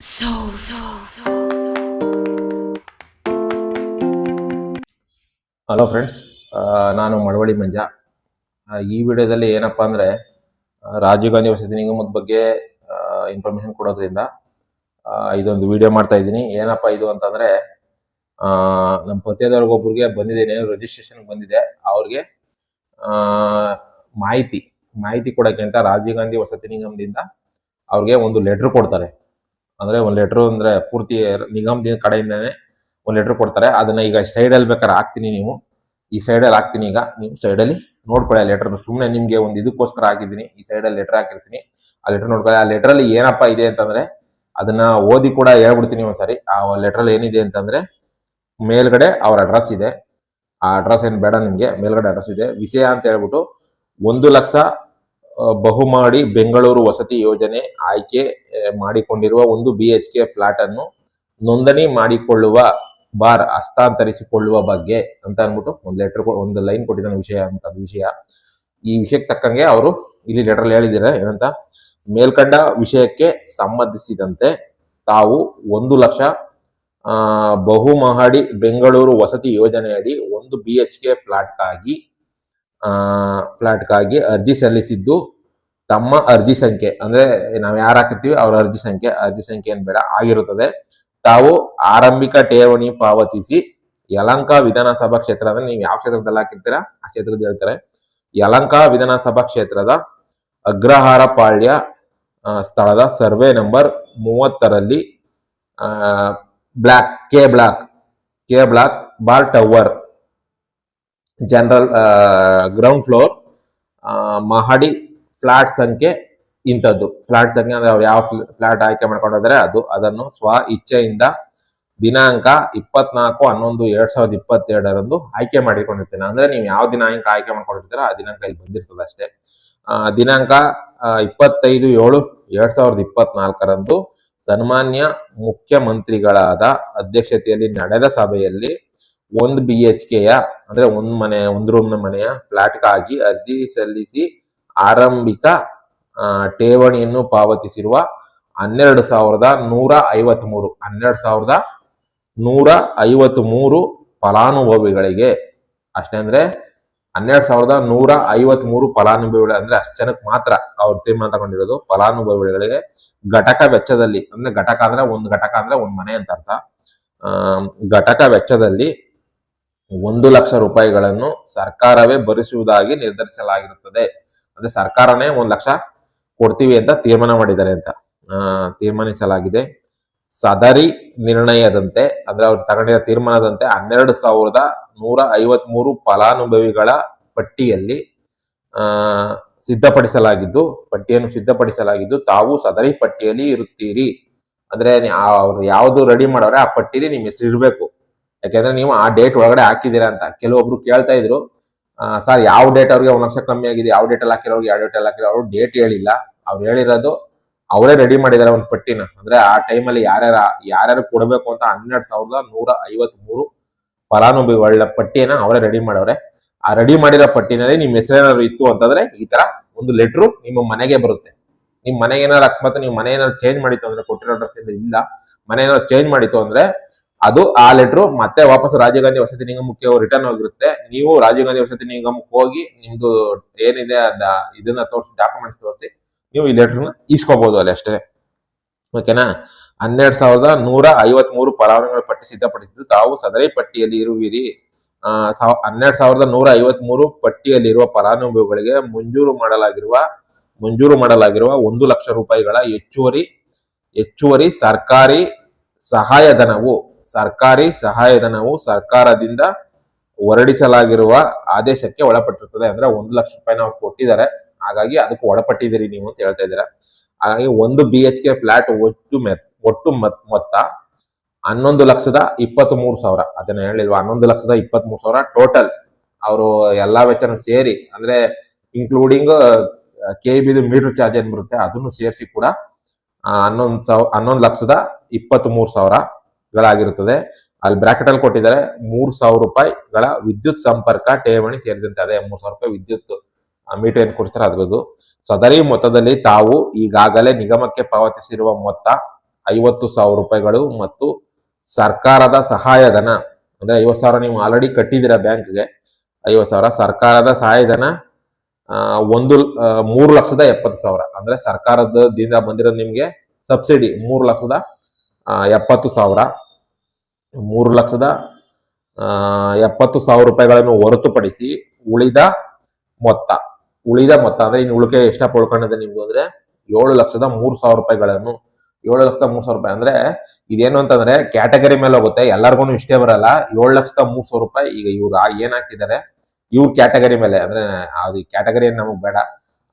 So, hello friends ನಾನು ಮಳವಳ್ಳಿ ಮಂಜ. ಈ ವಿಡಿಯೋದಲ್ಲಿ ಏನಪ್ಪ ಅಂದರೆ ರಾಜೀವ್ ಗಾಂಧಿ ವಸತಿ ನಿಗಮದ ಬಗ್ಗೆ ಇನ್ಫಾರ್ಮೇಷನ್ ಕೊಡೋದ್ರಿಂದ ಇದೊಂದು ವಿಡಿಯೋ ಮಾಡ್ತಾ ಇದ್ದೀನಿ. ಏನಪ್ಪ ಇದು ಅಂತಂದರೆ ನಮ್ಮ ಪತಿಯದವ್ರಿಗೊಬ್ರಿಗೆ ಬಂದಿದೆ ಏನೇನು ರಿಜಿಸ್ಟ್ರೇಷನ್ ಬಂದಿದೆ. ಅವ್ರಿಗೆ ಮಾಹಿತಿ ಮಾಹಿತಿ ಕೊಡೋಕ್ಕಿಂತ ರಾಜೀವ್ ಗಾಂಧಿ ವಸತಿ ನಿಗಮದಿಂದ ಅವ್ರಿಗೆ ಒಂದು ಲೆಟ್ರ್ ಕೊಡ್ತಾರೆ. ಅಂದ್ರೆ ಒಂದು ಲೆಟರ್ ಅಂದ್ರೆ ಪೂರ್ತಿ ನಿಗಮದ ಕಡೆಯಿಂದನೇ ಒಂದು ಲೆಟರ್ ಕೊಡ್ತಾರೆ. ಅದನ್ನ ಈಗ ಸೈಡಲ್ಲಿ ಬೇಕಾದ್ರೆ ಹಾಕ್ತೀನಿ ನೀವು. ಈ ಸೈಡಲ್ಲಿ ಹಾಕ್ತೀನಿ ಈಗ. ನೀವು ಸೈಡಲ್ಲಿ ನೋಡ್ಕೊಳ್ಳಿ ಆ ಲೆಟರ್ ಸುಮ್ಮನೆ ನಿಮಗೆ ಒಂದು ಇದಕ್ಕೋಸ್ಕರ ಹಾಕಿದ್ದೀನಿ. ಈ ಸೈಡಲ್ಲಿ ಲೆಟರ್ ಹಾಕಿರ್ತೀನಿ. ಆ ಲೆಟರ್ ನೋಡ್ಕೊಳ್ಳಿ. ಆ ಲೆಟ್ರಲ್ಲಿ ಏನಪ್ಪ ಇದೆ ಅಂತಂದ್ರೆ ಅದನ್ನ ಓದಿ ಕೂಡ ಹೇಳ್ಬಿಡ್ತೀನಿ ಒಂದ್ಸರಿ. ಆ ಲೆಟ್ರಲ್ಲಿ ಏನಿದೆ ಅಂತಂದ್ರೆ ಮೇಲ್ಗಡೆ ಅವ್ರ ಅಡ್ರೆಸ್ ಇದೆ. ಆ ಅಡ್ರೆಸ್ ಏನು ಬೇಡ ನಿಮಗೆ. ಮೇಲ್ಗಡೆ ಅಡ್ರೆಸ್ ಇದೆ. ವಿಷಯ ಅಂತ ಹೇಳ್ಬಿಟ್ಟು ಒಂದು ಲಕ್ಷ ಆ, ಬಹುಮಹಡಿ ಬೆಂಗಳೂರು ವಸತಿ ಯೋಜನೆ ಆಯ್ಕೆ ಮಾಡಿಕೊಂಡಿರುವ ಒಂದು ಬಿ ಎಚ್ ಕೆ ಫ್ಲಾಟ್ ಅನ್ನು ನೋಂದಣಿ ಮಾಡಿಕೊಳ್ಳುವ ಬಾರ್ ಹಸ್ತಾಂತರಿಸಿಕೊಳ್ಳುವ ಬಗ್ಗೆ ಅಂತ ಅಂದ್ಬಿಟ್ಟು ಒಂದು ಲೆಟರ್ ಒಂದು ಲೈನ್ ಕೊಟ್ಟಿದ್ದಾನೆ ವಿಷಯ ಅಂತ ವಿಷಯ. ಈ ವಿಷಯಕ್ಕೆ ತಕ್ಕಂಗೆ ಅವರು ಇಲ್ಲಿ ಲೆಟರ್ ಹೇಳಿದ್ದಾರೆ ಏನಂತ ಮೇಲ್ಕಂಡ ವಿಷಯಕ್ಕೆ ಸಂಬಂಧಿಸಿದಂತೆ ತಾವು ಒಂದು ಲಕ್ಷ ಬಹುಮಹಡಿ ಬೆಂಗಳೂರು ವಸತಿ ಯೋಜನೆಯಡಿ ಒಂದು ಬಿ ಎಚ್ ಕೆ ಫ್ಲಾಟ್ಗಾಗಿ ಫ್ಲಾಟ್ಗಾಗಿ ಅರ್ಜಿ ಸಲ್ಲಿಸಿದ್ದು ತಮ್ಮ ಅರ್ಜಿ ಸಂಖ್ಯೆ, ಅಂದ್ರೆ ನಾವು ಯಾರು ಹಾಕಿರ್ತೀವಿ ಅವರ ಅರ್ಜಿ ಸಂಖ್ಯೆ ಅರ್ಜಿ ಸಂಖ್ಯೆ ಏನ್ ಬೇಡ, ಆಗಿರುತ್ತದೆ. ತಾವು ಆರಂಭಿಕ ಠೇವಣಿ ಪಾವತಿಸಿ ಯಲಂಕ ವಿಧಾನಸಭಾ ಕ್ಷೇತ್ರ ಅಂದ್ರೆ ನೀವು ಯಾವ ಕ್ಷೇತ್ರದಲ್ಲಿ ಹಾಕಿರ್ತೀರಾ, ಆ ಕ್ಷೇತ್ರದ ಹೇಳ್ತಾರೆ. ಯಲಂಕ ವಿಧಾನಸಭಾ ಕ್ಷೇತ್ರದ ಅಗ್ರಹಾರ ಪಾಳ್ಯ ಸ್ಥಳದ survey number ಮೂವತ್ತರಲ್ಲಿ block, K block K block bar tower, general ground floor ಮಹಡಿ ಫ್ಲಾಟ್ ಸಂಖ್ಯೆ ಇಂಥದ್ದು. ಫ್ಲಾಟ್ ಸಂಖ್ಯೆ ಅಂದ್ರೆ ಅವ್ರು ಯಾವ ಫ್ಲಾಟ್ ಆಯ್ಕೆ ಮಾಡ್ಕೊಂಡಿದ್ದಾರೆ ಅದು ಅದನ್ನು ಸ್ವ ಇಚ್ಛೆಯಿಂದ ದಿನಾಂಕ ಇಪ್ಪತ್ನಾಲ್ಕು ಹನ್ನೊಂದು ಎರಡ್ ಸಾವಿರದ ಇಪ್ಪತ್ತೆರಡರಂದು ಆಯ್ಕೆ ಮಾಡಿಕೊಂಡಿರ್ತೀನಿ. ಅಂದ್ರೆ ನೀವು ಯಾವ ದಿನಾಂಕ ಆಯ್ಕೆ ಮಾಡ್ಕೊಂಡಿರ್ತೀರ ಆ ದಿನಾಂಕ ಇಲ್ಲಿ ಬಂದಿರ್ತದೆ ಅಷ್ಟೇ. ಆ, ದಿನಾಂಕ ಇಪ್ಪತ್ತೈದು ಏಳು ಎರಡ್ ಸಾವಿರದ ಇಪ್ಪತ್ನಾಲ್ಕರಂದು ಸನ್ಮಾನ್ಯ ಮುಖ್ಯಮಂತ್ರಿಗಳಾದ ಅಧ್ಯಕ್ಷತೆಯಲ್ಲಿ ನಡೆದ ಸಭೆಯಲ್ಲಿ ಒಂದು ಬಿ ಎಚ್ ಕೆಯ ಅಂದ್ರೆ ಒಂದ್ ಮನೆ ಒಂದು ರೂಮ್ನ ಮನೆಯ ಫ್ಲಾಟ್ಗಾಗಿ ಅರ್ಜಿ ಸಲ್ಲಿಸಿ ಆರಂಭಿಕ ಠೇವಣಿಯನ್ನು ಪಾವತಿಸಿರುವ ಹನ್ನೆರಡು ಸಾವಿರದ ನೂರ ಐವತ್ತ್ ಮೂರು ಹನ್ನೆರಡು ಸಾವಿರದ ನೂರ ಐವತ್ತ್ ಮೂರು ಫಲಾನುಭವಿಗಳಿಗೆ, ಅಷ್ಟೇ ಅಂದ್ರೆ ಹನ್ನೆರಡು ಸಾವಿರದ ನೂರ ಐವತ್ತ್ ಮೂರು ಫಲಾನುಭವಿಗಳು, ಅಂದ್ರೆ ಅಷ್ಟು ಜನಕ್ಕೆ ಮಾತ್ರ ಅವ್ರು ತೀರ್ಮಾನ ತಗೊಂಡಿರೋದು ಫಲಾನುಭವಿಗಳಿಗೆ ಘಟಕ ವೆಚ್ಚದಲ್ಲಿ, ಅಂದ್ರೆ ಘಟಕ ಅಂದ್ರೆ ಒಂದು ಘಟಕ ಅಂದ್ರೆ ಒಂದು ಮನೆ ಅಂತ ಅರ್ಥ. ಘಟಕ ವೆಚ್ಚದಲ್ಲಿ ಒಂದು ಲಕ್ಷ ರೂಪಾಯಿಗಳನ್ನು ಸರ್ಕಾರವೇ ಭರಿಸುವುದಾಗಿ ನಿರ್ಧರಿಸಲಾಗಿರುತ್ತದೆ. ಅಂದ್ರೆ ಸರ್ಕಾರನೇ ಒಂದು ಲಕ್ಷ ಕೊಡ್ತೀವಿ ಅಂತ ತೀರ್ಮಾನ ಮಾಡಿದ್ದಾರೆ ಅಂತ ತೀರ್ಮಾನಿಸಲಾಗಿದೆ. ಸದರಿ ನಿರ್ಣಯದಂತೆ, ಅಂದ್ರೆ ಅವ್ರು ತಗೊಂಡಿರೋ ತೀರ್ಮಾನದಂತೆ ಹನ್ನೆರಡು ಸಾವಿರದ ನೂರ ಐವತ್ ಮೂರು ಫಲಾನುಭವಿಗಳ ಪಟ್ಟಿಯಲ್ಲಿ, ಆ, ಸಿದ್ಧಪಡಿಸಲಾಗಿದ್ದು, ಪಟ್ಟಿಯನ್ನು ಸಿದ್ಧಪಡಿಸಲಾಗಿದ್ದು ತಾವು ಸದರಿ ಪಟ್ಟಿಯಲ್ಲಿ ಇರುತ್ತೀರಿ. ಅಂದ್ರೆ ಅವ್ರು ಯಾವ್ದು ರೆಡಿ ಮಾಡೋರೆ ಆ ಪಟ್ಟಿಲಿ ನಿಮ್ ಹೆಸರು ಇರ್ಬೇಕು. ಯಾಕೆಂದ್ರೆ ನೀವು ಆ ಡೇಟ್ ಒಳಗಡೆ ಹಾಕಿದ್ದೀರಾ ಅಂತ. ಕೆಲವೊಬ್ರು ಕೇಳ್ತಾ ಇದ್ರು ಸರ್, ಯಾವ ಡೇಟ್ ಅವ್ರಿಗೆ ಒಂದು ಲಕ್ಷ ಕಮ್ಮಿ ಆಗಿದೆ, ಯಾವ ಡೇಟ್ ಅಲ್ಲಿ ಹಾಕಿರೋ ಯಾವ ಡೇಟ್ ಅಲ್ಲಿ ಹಾಕಿರೋ ಅವ್ರು ಡೇಟ್ ಹೇಳಿಲ್ಲ. ಅವ್ರು ಹೇಳಿರೋದು ಅವರೇ ರೆಡಿ ಮಾಡಿದ್ದಾರೆ ಒಂದು ಪಟ್ಟಿನ. ಅಂದ್ರೆ ಆ ಟೈಮಲ್ಲಿ ಯಾರ್ಯಾರ, ಯಾರ್ಯಾರು ಕೊಡಬೇಕು ಅಂತ ಹನ್ನೆರಡು ಸಾವಿರದ ನೂರ ಐವತ್ತ್ ಮೂರು ಫಲಾನುಭವಿಗಳ ಪಟ್ಟಿಯನ್ನ ಅವರೇ ರೆಡಿ ಮಾಡವ್ರೆ. ಆ ರೆಡಿ ಮಾಡಿರೋ ಪಟ್ಟಿನಲ್ಲಿ ಹೆಸರು ಹೆಸರೇನಾದ್ರು ಇತ್ತು ಅಂತಂದ್ರೆ ಈ ತರ ಒಂದು ಲೆಟ್ರು ನಿಮ್ಮ ಮನೆಗೆ ಬರುತ್ತೆ. ನಿಮ್ ಮನೆಗೆ ಏನಾದ್ರು ಅಕಸ್ಮಾತ್ ನೀವು ಮನೆ ಏನಾದ್ರು ಚೇಂಜ್ ಮಾಡಿತ್ತು ಅಂದ್ರೆ ಕೊಟ್ಟಿರೋ ಅಡ್ರೆಸ್ ಇಲ್ಲ. ಮನೆ ಏನಾದ್ರು ಚೇಂಜ್ ಮಾಡಿತ್ತು ಅಂದ್ರೆ ಅದು ಆ ಲೆಟ್ರು ಮತ್ತೆ ವಾಪಸ್ ರಾಜೀವ್ ಗಾಂಧಿ ವಸತಿ ನಿಗಮಕ್ಕೆ ರಿಟರ್ನ್ ಹೋಗಿರುತ್ತೆ. ನೀವು ರಾಜೀವ್ ಗಾಂಧಿ ವಸತಿ ನಿಗಮಕ್ಕೆ ಹೋಗಿ ನಿಮ್ದು ಏನಿದೆ ಅದ ಇದನ್ನ ತೋರಿಸಿ ಡಾಕ್ಯುಮೆಂಟ್ಸ್ ತೋರಿಸಿ, ನೀವು ಈ ಲೆಟರ್ನ ಇಸ್ಕೋಬಹುದು ಅಲ್ಲಿ ಅಷ್ಟೇ. ಓಕೆನಾ ಹನ್ನೆರಡು ಸಾವಿರದ ನೂರ ಐವತ್ ಮೂರು ಪಟ್ಟಿ ಸಿದ್ಧಪಡಿಸಿದ್ದು ತಾವು ಸದರಿ ಪಟ್ಟಿಯಲ್ಲಿ ಇರುವಿರಿ. ಹನ್ನೆರಡು ಸಾವಿರದ ನೂರ ಐವತ್ ಮೂರು ಪಟ್ಟಿಯಲ್ಲಿರುವ ಫಲಾನುಭವಿಗಳಿಗೆ ಮಂಜೂರು ಮಾಡಲಾಗಿರುವ ಮಂಜೂರು ಮಾಡಲಾಗಿರುವ ಒಂದು ಲಕ್ಷ ರೂಪಾಯಿಗಳ ಹೆಚ್ಚುವರಿ ಹೆಚ್ಚುವರಿ ಸರ್ಕಾರಿ ಸಹಾಯಧನವು ಸರ್ಕಾರಿ ಸಹಾಯಧನವು ಸರ್ಕಾರದಿಂದ ಹೊರಡಿಸಲಾಗಿರುವ ಆದೇಶಕ್ಕೆ ಒಳಪಟ್ಟಿರ್ತದೆ ಅಂದ್ರೆ ಒಂದು ಲಕ್ಷ ರೂಪಾಯಿ ನಾವು ಕೊಟ್ಟಿದ್ದಾರೆ. ಹಾಗಾಗಿ ಅದಕ್ಕೆ ಒಳಪಟ್ಟಿದ್ದೀರಿ ನೀವು ಅಂತ ಹೇಳ್ತಾ ಇದ್ದೀರಾ. ಹಾಗಾಗಿ ಒಂದು ಬಿ ಎಚ್ ಕೆ ಫ್ಲಾಟ್ ಒಟ್ಟು ಮೆತ್, ಒಟ್ಟು ಮತ್, ಮೊತ್ತ ಹನ್ನೊಂದು ಲಕ್ಷದ ಇಪ್ಪತ್ತ್ ಮೂರು ಸಾವಿರ. ಅದನ್ನ ಹೇಳಿಲ್ವಾ? ಹನ್ನೊಂದು ಲಕ್ಷದ ಇಪ್ಪತ್ತ್ ಮೂರು ಸಾವಿರ ಟೋಟಲ್ ಅವರು ಎಲ್ಲಾ ವೆಚ್ಚನ ಸೇರಿ, ಅಂದ್ರೆ ಇನ್ಕ್ಲೂಡಿಂಗ್ ಕೆ ಬಿದು ಮೀಟರ್ ಚಾರ್ಜ್ ಏನ್ ಬರುತ್ತೆ? ಅದನ್ನು ಸೇರಿಸಿ ಕೂಡ ಹನ್ನೊಂದು ಸಾವಿರ ಹನ್ನೊಂದು ಲಕ್ಷದ ಇಪ್ಪತ್ತ್ ಮೂರು ಸಾವಿರಗಳಾಗಿರುತ್ತದೆ ಅಲ್ಲಿ ಬ್ರಾಕೆಟ್ ಅಲ್ಲಿ ಕೊಟ್ಟಿದ್ದಾರೆ ಮೂರ್ ಸಾವಿರ ರೂಪಾಯಿಗಳ ವಿದ್ಯುತ್ ಸಂಪರ್ಕ ಠೇವಣಿ ಸೇರಿದಂತೆ ಅದೇ ಮೂರ್ ಸಾವಿರ ರೂಪಾಯಿ ವಿದ್ಯುತ್ ಮೀಟರ್ ಏನ್ ಕೊಡ್ತಾರೆ ಅದ್ರದ್ದು. ಸದರಿ ಮೊತ್ತದಲ್ಲಿ ತಾವು ಈಗಾಗಲೇ ನಿಗಮಕ್ಕೆ ಪಾವತಿಸಿರುವ ಮೊತ್ತ ಐವತ್ತು ಸಾವಿರ ರೂಪಾಯಿಗಳು ಮತ್ತು ಸರ್ಕಾರದ ಸಹಾಯಧನ, ಅಂದ್ರೆ ಐವತ್ತು ಸಾವಿರ ನೀವು ಆಲ್ರೆಡಿ ಕಟ್ಟಿದ್ದೀರಾ ಬ್ಯಾಂಕ್ಗೆ, ಐವತ್ತು ಸಾವಿರ. ಸರ್ಕಾರದ ಸಹಾಯಧನ ಒಂದು ಮೂರು ಲಕ್ಷದ ಎಪ್ಪತ್ತು ಸಾವಿರ. ಅಂದ್ರೆ ಸರ್ಕಾರದ ದಿಂದ ಬಂದಿರೋ ನಿಮ್ಗೆ ಸಬ್ಸಿಡಿ ಮೂರು ಲಕ್ಷದ ಎಪ್ಪತ್ತು ಸಾವಿರ. ಮೂರು ಲಕ್ಷದ ಎಪ್ಪತ್ತು ಸಾವಿರ ರೂಪಾಯಿಗಳನ್ನು ಹೊರತುಪಡಿಸಿ ಉಳಿದ ಮೊತ್ತ ಉಳಿದ ಮೊತ್ತ ಅಂದ್ರೆ ಇನ್ನು ಉಳಿಕೆ ಎಷ್ಟಪ್ಪ ಉಳ್ಕೊಂಡಿದೆ ನಿಮ್ಗೆ ಅಂದ್ರೆ ಏಳು ಲಕ್ಷದ ಮೂರು ಸಾವಿರ ರೂಪಾಯಿಗಳನ್ನು, ಏಳು ಲಕ್ಷದ ಮೂರು ಸಾವಿರ ರೂಪಾಯಿ ಅಂದ್ರೆ ಇದೇನು ಅಂತಂದ್ರೆ ಕ್ಯಾಟಗರಿ ಮೇಲೆ ಹೋಗುತ್ತೆ, ಎಲ್ಲರಿಗೂ ಇಷ್ಟೇ ಬರಲ್ಲ, ಏಳು ಲಕ್ಷದ ಮೂರು ಸಾವಿರ ರೂಪಾಯಿ ಈಗ ಇವ್ರು ಏನ್ ಹಾಕಿದ್ದಾರೆ, ಇವ್ರ ಕ್ಯಾಟಗರಿ ಮೇಲೆ ಅಂದ್ರೆ ಅದು ಕ್ಯಾಟಗರಿ ನಮಗ್ ಬೇಡ,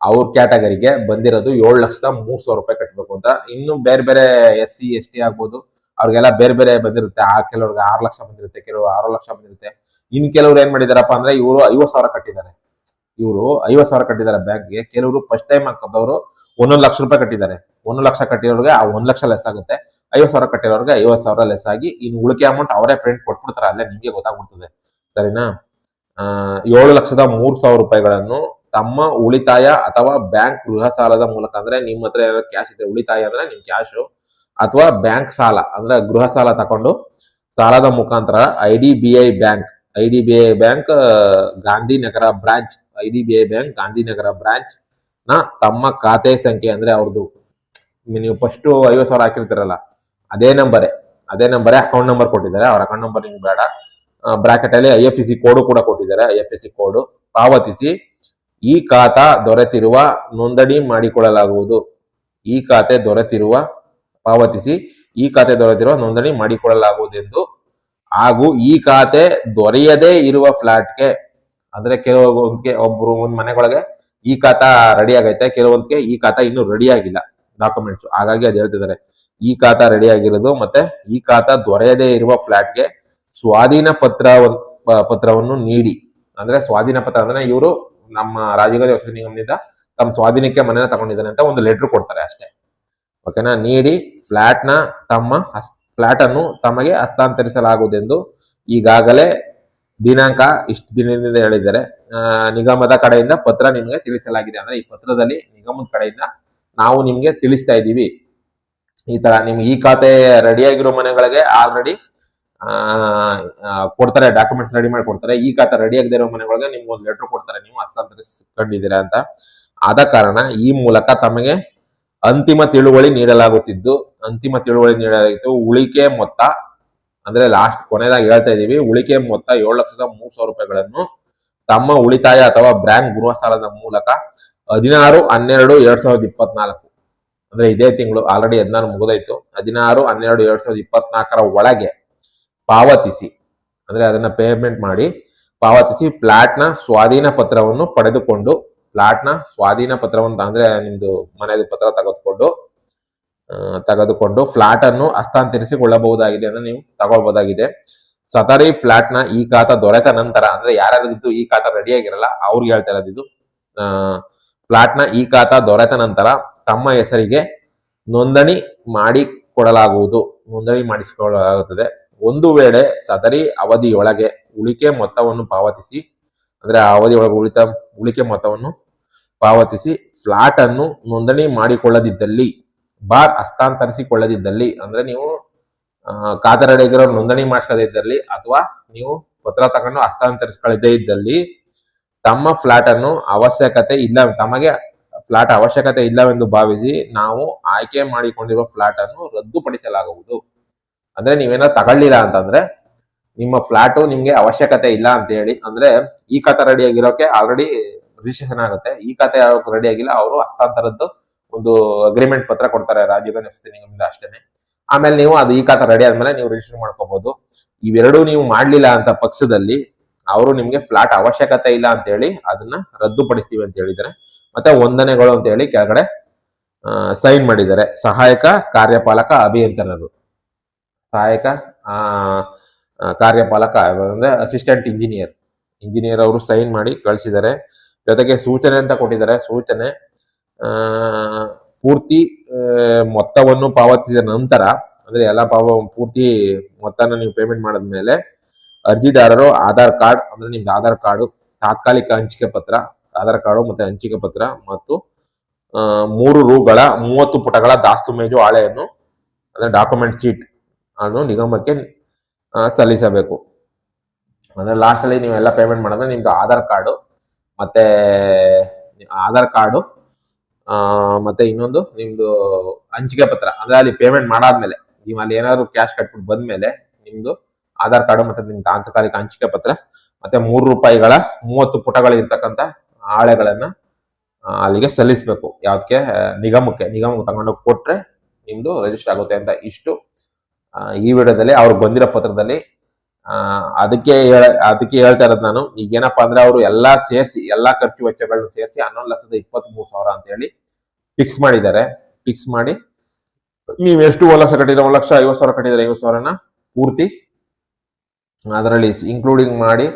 ಅವ್ರ ಕ್ಯಾಟಗರಿಗೆ ಬಂದಿರೋದು ಏಳು ಲಕ್ಷದ ಮೂರ್ ಸಾವಿರ ರೂಪಾಯಿ ಕಟ್ಟಬೇಕು ಅಂತ. ಇನ್ನು ಬೇರೆ ಬೇರೆ ಎಸ್ ಸಿ, ಎಸ್ ಟಿ ಆಗ್ಬೋದು ಅವ್ರಿಗೆಲ್ಲ ಬೇರೆ ಬೇರೆ ಬಂದಿರುತ್ತೆ. ಆ ಕೆಲವ್ರಿಗೆ ಆರು ಲಕ್ಷ ಬಂದಿರುತ್ತೆ, ಕೆಲವರು ಆರು ಲಕ್ಷ ಬಂದಿರುತ್ತೆ. ಇನ್ ಕೆಲವ್ರು ಏನ್ ಮಾಡಿದಾರಪ್ಪ ಅಂದ್ರೆ ಇವರು ಐವತ್ ಸಾವಿರ ಕಟ್ಟಿದ್ದಾರೆ. ಇವರು ಐವತ್ ಸಾವಿರ ಕಟ್ಟಿದ್ದಾರೆ ಬ್ಯಾಂಕ್ಗೆ ಕೆಲವರು ಫಸ್ಟ್ ಟೈಮ್ ಹಾಕೋದವರು ಒಂದೊಂದು ಲಕ್ಷ ರೂಪಾಯಿ ಕಟ್ಟಿದ್ದಾರೆ. ಒಂದು ಲಕ್ಷ ಕಟ್ಟಿರೋರಿಗೆ ಆ ಒಂದ್ ಲಕ್ಷ ಲೆಸ್ ಆಗುತ್ತೆ. ಐವತ್ ಸಾವಿರ ಕಟ್ಟಿರೋರ್ಗೆ ಐವತ್ ಸಾವಿರ ಲೆಸ್ ಆಗಿ ಇನ್ನು ಉಳಿಕೆ ಅಮೌಂಟ್ ಅವರೇ ಪ್ರಿಂಟ್ ಕೊಟ್ಬಿಡ್ತಾರೆ. ಅಲ್ಲೇ ನಿಮ್ಗೆ ಗೊತ್ತಾಗ್ಬಿಡ್ತದೆ. ಸರಿನಾ? ಏಳು ಲಕ್ಷದ ಮೂರ್ ಸಾವಿರ ರೂಪಾಯಿಗಳನ್ನು ತಮ್ಮ ಉಳಿತಾಯ ಅಥವಾ ಬ್ಯಾಂಕ್ ಗೃಹ ಸಾಲದ ಮೂಲಕ ಅಂದ್ರೆ ನಿಮ್ಮ ಹತ್ರ ಏನಾದ್ರು ಕ್ಯಾಶ್ ಇದೆ ಉಳಿತಾಯ ಅಂದ್ರೆ ನಿಮ್ ಕ್ಯಾಶ್ ಅಥವಾ ಬ್ಯಾಂಕ್ ಸಾಲ, ಅಂದ್ರೆ ಗೃಹ ಸಾಲ ತಕೊಂಡು ಸಾಲದ ಮುಖಾಂತರ I D B I bank, I D B I bank Gandhinagar branch, I D B I bank, Gandhinagar ಬ್ರಾಂಚ್ನ ತಮ್ಮ ಖಾತೆ ಸಂಖ್ಯೆ ಅಂದ್ರೆ ಅವ್ರದ್ದು ನೀವು ಫಸ್ಟ್ ಐವತ್ತು ಸಾವಿರ ಹಾಕಿರ್ತೀರಲ್ಲ, ಅದೇ ನಂಬರೇ ಅದೇ ನಂಬರೇ ಅಕೌಂಟ್ ನಂಬರ್ ಕೊಟ್ಟಿದ್ದಾರೆ, ಅವ್ರ ಅಕೌಂಟ್ ನಂಬರ್ ನಿಮ್ಗೆ ಬೇಡ. ಬ್ರಾಕೆಟ್ ಅಲ್ಲಿ ಐ ಎಫ್ ಸಿ ಕೋಡು ಕೂಡ ಕೊಟ್ಟಿದ್ದಾರೆ, ಐ ಎಫ್ ಸಿ ಕೋಡು. ಪಾವತಿಸಿ, ಈ ಖಾತಾ ದೊರೆತಿರುವ ನೋಂದಣಿ ಮಾಡಿಕೊಳ್ಳಲಾಗುವುದು. ಈ ಖಾತೆ ದೊರೆತಿರುವ ಪಾವತಿಸಿ ಈ ಖಾತೆ ದೊರೆತಿರುವ ನೋಂದಣಿ ಮಾಡಿಕೊಳ್ಳಲಾಗುವುದೆಂದು. ಹಾಗೂ ಈ ಖಾತೆ ದೊರೆಯದೇ ಇರುವ ಫ್ಲಾಟ್ಗೆ, ಅಂದ್ರೆ ಕೆಲವೊಂದಕ್ಕೆ ಒಬ್ರು ಒಂದ್ ಮನೆಗೊಳಗೆ ಈ ಖಾತಾ ರೆಡಿ ಆಗೈತೆ ಕೆಲವೊಂದಕ್ಕೆ ಈ ಖಾತಾ ಇನ್ನೂ ರೆಡಿ ಆಗಿಲ್ಲ ಡಾಕ್ಯುಮೆಂಟ್ಸ್ ಹಾಗಾಗಿ ಅದು ಹೇಳ್ತಿದ್ದಾರೆ, ಈ ಖಾತಾ ರೆಡಿ ಆಗಿರೋದು ಮತ್ತೆ ಈ ಖಾತಾ ದೊರೆಯದೇ ಇರುವ ಫ್ಲಾಟ್ಗೆ ಸ್ವಾಧೀನ ಪತ್ರ ಪತ್ರವನ್ನು ನೀಡಿ. ಅಂದ್ರೆ ಸ್ವಾಧೀನ ಪತ್ರ ಅಂದ್ರೆ ಇವರು ನಮ್ಮ ರಾಜೀವ್ ಗಾಂಧಿ ವಸತಿ ನಿಗಮದಿಂದ ತಮ್ಮ ಸ್ವಾಧೀನಕ್ಕೆ ಮನೆನ ತಗೊಂಡಿದ್ದಾನೆ ಅಂತ ಒಂದು ಲೆಟರ್ ಕೊಡ್ತಾರೆ ಅಷ್ಟೇ. ಓಕೆನಾ? ನೀಡಿ ಫ್ಲಾಟ್ನ ತಮ್ಮ ಫ್ಲಾಟ್ ಅನ್ನು ತಮಗೆ ಹಸ್ತಾಂತರಿಸಲಾಗುವುದೆಂದು ಈಗಾಗಲೇ ದಿನಾಂಕ ಇಷ್ಟು ದಿನದಿಂದ ಹೇಳಿದ್ದಾರೆ. ನಿಗಮದ ಕಡೆಯಿಂದ ಪತ್ರ ನಿಮಗೆ ತಿಳಿಸಲಾಗಿದೆ ಅಂದ್ರೆ ಈ ಪತ್ರದಲ್ಲಿ ನಿಗಮದ ಕಡೆಯಿಂದ ನಾವು ನಿಮ್ಗೆ ತಿಳಿಸ್ತಾ ಇದ್ದೀವಿ. ಈ ತರ ನಿಮ್ಗೆ ಈ ಖಾತೆ ರೆಡಿಯಾಗಿರೋ ಮನೆಗಳಿಗೆ ಆಲ್ರೆಡಿ ಕೊಡ್ತಾರೆ ಡಾಕ್ಯುಮೆಂಟ್ಸ್ ರೆಡಿ ಮಾಡಿ ಕೊಡ್ತಾರೆ. ಈ ಖಾತೆ ರೆಡಿ ಆಗದೆ ಇರೋ ಮನೆಗಳಿಗೆ ನಿಮ್ಗೆ ಒಂದು ಲೆಟರ್ ಕೊಡ್ತಾರೆ, ನೀವು ಹಸ್ತಾಂತರಿಸಿಕೊಂಡಿದ್ದೀರಾ ಅಂತ. ಆದ ಕಾರಣ ಈ ಮೂಲಕ ತಮಗೆ ಅಂತಿಮ ತಿಳುವಳಿ ನೀಡಲಾಗುತ್ತಿದ್ದು, ಅಂತಿಮ ತಿಳುವಳಿ ನೀಡಲಾಗಿತ್ತು ಉಳಿಕೆ ಮೊತ್ತ. ಅಂದ್ರೆ ಲಾಸ್ಟ್ ಕೊನೆಯದಾಗಿ ಹೇಳ್ತಾ ಇದೀವಿ ಉಳಿಕೆ ಮೊತ್ತ ಏಳು ಲಕ್ಷದ ಮೂರ್ ಸಾವಿರ ರೂಪಾಯಿಗಳನ್ನು ತಮ್ಮ ಉಳಿತಾಯ ಅಥವಾ ಬ್ಯಾಂಕ್ ಗೃಹ ಸಾಲದ ಮೂಲಕ ಹದಿನಾರು, ಹನ್ನೆರಡು, ಎರಡ್ ಸಾವಿರದ ಇಪ್ಪತ್ನಾಲ್ಕು. ಅಂದ್ರೆ ಇದೇ ತಿಂಗಳು ಆಲ್ರೆಡಿ ಹದಿನಾರು ಮುಗಿದೋಯ್ತು. ಹದಿನಾರು, ಹನ್ನೆರಡು, ಎರಡ್ ಸಾವಿರದ ಇಪ್ಪತ್ನಾಲ್ಕರ ಒಳಗೆ ಪಾವತಿಸಿ. ಅಂದ್ರೆ ಅದನ್ನ ಪೇಮೆಂಟ್ ಮಾಡಿ ಪಾವತಿಸಿ ಫ್ಲಾಟ್ನ ಸ್ವಾಧೀನ ಪತ್ರವನ್ನು ಪಡೆದುಕೊಂಡು ಫ್ಲಾಟ್ನ ಸ್ವಾಧೀನ ಪತ್ರವನ್ನು ಅಂದ್ರೆ ನಿಮ್ದು ಮನೆ ಪತ್ರ ತೆಗೆದುಕೊಂಡು ತೆಗೆದುಕೊಂಡು ಫ್ಲಾಟ್ ಅನ್ನು ಹಸ್ತಾಂತರಿಸಿಕೊಳ್ಳಬಹುದಾಗಿದೆ ಅಂದ್ರೆ ನೀವು ತಗೊಳ್ಬಹುದಾಗಿದೆ ಸದರಿ ಫ್ಲಾಟ್ನ ಈ ಖಾತ ದೊರೆತ ನಂತರ, ಅಂದ್ರೆ ಯಾರ್ಯಾರಿದ್ದು ಈ ಖಾತಾ ರೆಡಿ ಆಗಿರಲ್ಲ ಅವ್ರಿಗೆ ಹೇಳ್ತಾ ಇರೋದು ಇದು. ಫ್ಲಾಟ್ನ ಈ ಖಾತ ದೊರೆತ ನಂತರ ತಮ್ಮ ಹೆಸರಿಗೆ ನೋಂದಣಿ ಮಾಡಿಕೊಡಲಾಗುವುದು. ನೋಂದಣಿ ಮಾಡಿಸಿಕೊಳ್ಳಲಾಗುತ್ತದೆ. ಒಂದು ವೇಳೆ ಸದರಿ ಅವಧಿಯೊಳಗೆ ಉಳಿಕೆ ಮೊತ್ತವನ್ನು ಪಾವತಿಸಿ, ಅಂದ್ರೆ ಆ ಅವಧಿಯೊಳಗೆ ಉಳಿತ ಉಳಿಕೆ ಮೊತ್ತವನ್ನು ಪಾವತಿಸಿ ಫ್ಲಾಟ್ ಅನ್ನು ನೋಂದಣಿ ಮಾಡಿಕೊಳ್ಳದಿದ್ದಲ್ಲಿ ಬಾರ್ ಹಸ್ತಾಂತರಿಸಿಕೊಳ್ಳದಿದ್ದಲ್ಲಿ ಅಂದ್ರೆ ನೀವು ಆ, ಖಾತೆ ರೆಡಿಗಿರೋ ನೋಂದಣಿ ಮಾಡಿಸದೇ ಇದ್ದಲ್ಲಿ ಅಥವಾ ನೀವು ಪತ್ರ ತಗೊಂಡು ಹಸ್ತಾಂತರಿಸಿಕೊಳ್ಳದೇ ಇದ್ದಲ್ಲಿ ತಮ್ಮ ಫ್ಲಾಟ್ ಅನ್ನು ಅವಶ್ಯಕತೆ ಇಲ್ಲ ತಮಗೆ ಫ್ಲಾಟ್ ಅವಶ್ಯಕತೆ ಇಲ್ಲವೆಂದು ಭಾವಿಸಿ ನಾವು ಆಯ್ಕೆ ಮಾಡಿಕೊಂಡಿರುವ ಫ್ಲಾಟ್ ಅನ್ನು ರದ್ದುಪಡಿಸಲಾಗುವುದು. ಅಂದ್ರೆ ನೀವೇನೋ ತಗೊಳ್ಳಿಲ್ಲ ಅಂತಂದ್ರೆ ನಿಮ್ಮ ಫ್ಲಾಟು ನಿಮ್ಗೆ ಅವಶ್ಯಕತೆ ಇಲ್ಲ ಅಂತ ಹೇಳಿ ಅಂದ್ರೆ ಈ ಕತ ರೆಡಿ ಆಗಿರೋಕೆ ಆಲ್ರೆಡಿ ರಿಜಿಸ್ಟ್ರೇಷನ್ ಆಗುತ್ತೆ ಈ ಖಾತೆ ರೆಡಿ ಆಗಿಲ್ಲ. ಅವರು ಹಸ್ತಾಂತರದ್ದು ಒಂದು ಅಗ್ರಿಮೆಂಟ್ ಪತ್ರ ಕೊಡ್ತಾರೆ. ರಾಜೀವ್ ವಸತಿ ಅಷ್ಟೇನೆ. ಆಮೇಲೆ ನೀವು ಅದು ಈ ಖಾತೆ ರೆಡಿ ಆದ್ಮೇಲೆ ನೀವು ರಿಜಿಸ್ಟರ್ ಮಾಡ್ಕೋಬಹುದು ಇವೆರಡೂ ನೀವು ಮಾಡ್ಲಿಲ್ಲ ಅಂತ ಪಕ್ಷದಲ್ಲಿ ಅವರು ನಿಮ್ಗೆ ಫ್ಲಾಟ್ ಅವಶ್ಯಕತೆ ಇಲ್ಲ ಅಂತ ಹೇಳಿ ಅದನ್ನ ರದ್ದುಪಡಿಸ್ತೀವಿ ಅಂತ ಹೇಳಿದ್ದಾರೆ. ಮತ್ತೆ ವಂದನೆಗಳು ಅಂತ ಹೇಳಿ ಕೆಳಗಡೆ ಸೈನ್ ಮಾಡಿದ್ದಾರೆ. ಸಹಾಯಕ, ಕಾರ್ಯಪಾಲಕ, ಅಭಿಯಂತರರು. ಸಹಾಯಕ ಕಾರ್ಯಪಾಲಕ, ಅಂದ್ರೆ ಅಸಿಸ್ಟೆಂಟ್ ಇಂಜಿನಿಯರ್ ಇಂಜಿನಿಯರ್ ಅವರು ಸೈನ್ ಮಾಡಿ ಕಳಿಸಿದ್ದಾರೆ. ಜೊತೆಗೆ ಸೂಚನೆ ಅಂತ ಕೊಟ್ಟಿದ್ದಾರೆ. ಸೂಚನೆ ಪೂರ್ತಿ ಮೊತ್ತವನ್ನು ಪಾವತಿಸಿದ ನಂತರ, ಅಂದ್ರೆ ಎಲ್ಲ ಪಾವ ಪೂರ್ತಿ ಮೊತ್ತನ ನೀವು ಪೇಮೆಂಟ್ ಮಾಡಿದ ಮೇಲೆ ಅರ್ಜಿದಾರರು ಆಧಾರ್ ಕಾರ್ಡ್, ಅಂದ್ರೆ ನಿಮ್ದು ಆಧಾರ್ ಕಾರ್ಡು, ತಾತ್ಕಾಲಿಕ ಹಂಚಿಕೆ ಪತ್ರ, ಆಧಾರ್ ಕಾರ್ಡು ಮತ್ತೆ ಹಂಚಿಕೆ ಪತ್ರ ಮತ್ತು ಮೂರು ರೂಗಳ, ಮೂವತ್ತು ಪುಟಗಳ ದಾಸ್ತು ಮೇಜು ಹಾಳೆಯನ್ನು, ಅಂದ್ರೆ ಡಾಕ್ಯುಮೆಂಟ್ ಶೀಟ್ ಅನ್ನು ನಿಗಮಕ್ಕೆ ಸಲ್ಲಿಸಬೇಕು. ಅಂದ್ರೆ ಲಾಸ್ಟ್ ಅಲ್ಲಿ ನೀವೆಲ್ಲ ಪೇಮೆಂಟ್ ಮಾಡಿದ್ರೆ ನಿಮ್ದು ಆಧಾರ್ ಕಾರ್ಡು ಮತ್ತೆ ಆಧಾರ್ ಕಾರ್ಡು ಮತ್ತೆ ಇನ್ನೊಂದು ನಿಮ್ದು ಹಂಚಿಕೆ ಪತ್ರ. ಅಂದ್ರೆ ಅಲ್ಲಿ ಪೇಮೆಂಟ್ ಮಾಡಾದ್ಮೇಲೆ, ನೀವು ಅಲ್ಲಿ ಏನಾದ್ರು ಕ್ಯಾಶ್ ಕಟ್ಬಿಟ್ಟು ಬಂದ್ಮೇಲೆ ನಿಮ್ದು ಆಧಾರ್ ಕಾರ್ಡು ಮತ್ತೆ ನಿಮ್ ತಾಂತಕಾಲಿಕ ಹಂಚಿಕೆ ಪತ್ರ, ಮತ್ತೆ ಮೂರು ರೂಪಾಯಿಗಳ, ಮೂವತ್ತು ಪುಟಗಳು ಇರ್ತಕ್ಕಂಥ ಹಾಳೆಗಳನ್ನ ಅಲ್ಲಿಗೆ ಸಲ್ಲಿಸಬೇಕು. ಯಾವ್ದಕ್ಕೆ ನಿಗಮಕ್ಕೆ. ನಿಗಮಕ್ಕೆ ತಗೊಂಡೋಗಿ ಕೊಟ್ರೆ ನಿಮ್ದು ರಿಜಿಸ್ಟರ್ ಆಗುತ್ತೆ ಅಂತ ಇಷ್ಟು ಈ ವಿಡಿಯೋದಲ್ಲಿ ಅವ್ರು ಬಂದಿರೋ ಪತ್ರದಲ್ಲಿ ಅದಕ್ಕೆ ಹೇಳ- ಅದಕ್ಕೆ ಹೇಳ್ತಾ ಇರೋದು ನಾನು ಈಗ ಏನಪ್ಪಾ ಅಂದ್ರೆ ಅವರು ಎಲ್ಲಾ ಸೇರಿಸಿ, ಎಲ್ಲಾ ಖರ್ಚು ವೆಚ್ಚಗಳನ್ನ ಸೇರಿಸಿ ಹನ್ನೊಂದು ಲಕ್ಷದ ಇಪ್ಪತ್ತ್ ಮೂರು ಸಾವಿರ ಅಂತ ಹೇಳಿ ಫಿಕ್ಸ್ ಮಾಡಿದ್ದಾರೆ. ಫಿಕ್ಸ್ ಮಾಡಿ ನೀವು ಎಷ್ಟು ಒಂದು ಲಕ್ಷ ಕಟ್ಟಿದ್ರೆ ಒಂದು ಲಕ್ಷ, ಐವತ್ತು ಸಾವಿರ ಕಟ್ಟಿದ್ರೆ ಐವತ್ತು ಸಾವಿರನ ಪೂರ್ತಿ ಅದರಲ್ಲಿ ಇನ್ಕ್ಲೂಡಿಂಗ್ ಮಾಡಿ,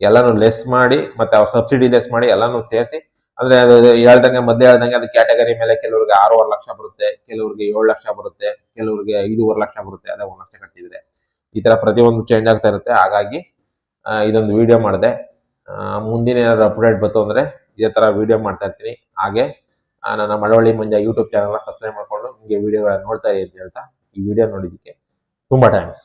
ಎಲ್ಲಾನು ಲೆಸ್ ಮಾಡಿ, ಮತ್ತೆ ಅವ್ರ ಸಬ್ಸಿಡಿ ಲೆಸ್ ಮಾಡಿ ಎಲ್ಲಾನು ಸೇರಿಸಿ, ಅಂದ್ರೆ ಅದು ಹೇಳ್ದಂಗೆ ಮೊದ್ಲೇ ಹೇಳ್ದಂಗೆ ಅದು ಕ್ಯಾಟಗರಿ ಮೇಲೆ ಕೆಲವ್ರಿಗೆ ಆರೂವರೆ ಲಕ್ಷ ಬರುತ್ತೆ, ಕೆಲವ್ರಿಗೆ ಏಳು ಲಕ್ಷ ಬರುತ್ತೆ, ಕೆಲವ್ರಿಗೆ ಐದೂವರೆ ಲಕ್ಷ ಬರುತ್ತೆ, ಅದೇ ಒಂದು ಲಕ್ಷ ಕಟ್ಟಿದ್ರೆ. ಈ ತರ ಪ್ರತಿಯೊಂದು ಚೇಂಜ್ ಆಗ್ತಾ ಇರುತ್ತೆ. ಹಾಗಾಗಿ ಇದೊಂದು ವಿಡಿಯೋ ಮಾಡಿದೆ. ಮುಂದಿನ ಏನಾದ್ರು ಅಪ್ಡೇಟ್ ಬಂತು ಅಂದ್ರೆ ಇದೇ ತರ ವಿಡಿಯೋ ಮಾಡ್ತಾ ಇರ್ತೀನಿ. ಹಾಗೆ ನನ್ನ ಮಳವಳ್ಳಿ ಮಂಜ ಯೂಟ್ಯೂಬ್ ಚಾನಲ್ನ ಸಬ್ಸ್ಕ್ರೈಬ್ ಮಾಡ್ಕೊಂಡು ನಿಮಗೆ ವಿಡಿಯೋಗಳನ್ನ ನೋಡ್ತಾ ಇರಿ ಅಂತ ಹೇಳ್ತಾ ಈ ವಿಡಿಯೋ ನೋಡಿದ್ದಕ್ಕೆ ತುಂಬಾ ಥ್ಯಾಂಕ್ಸ್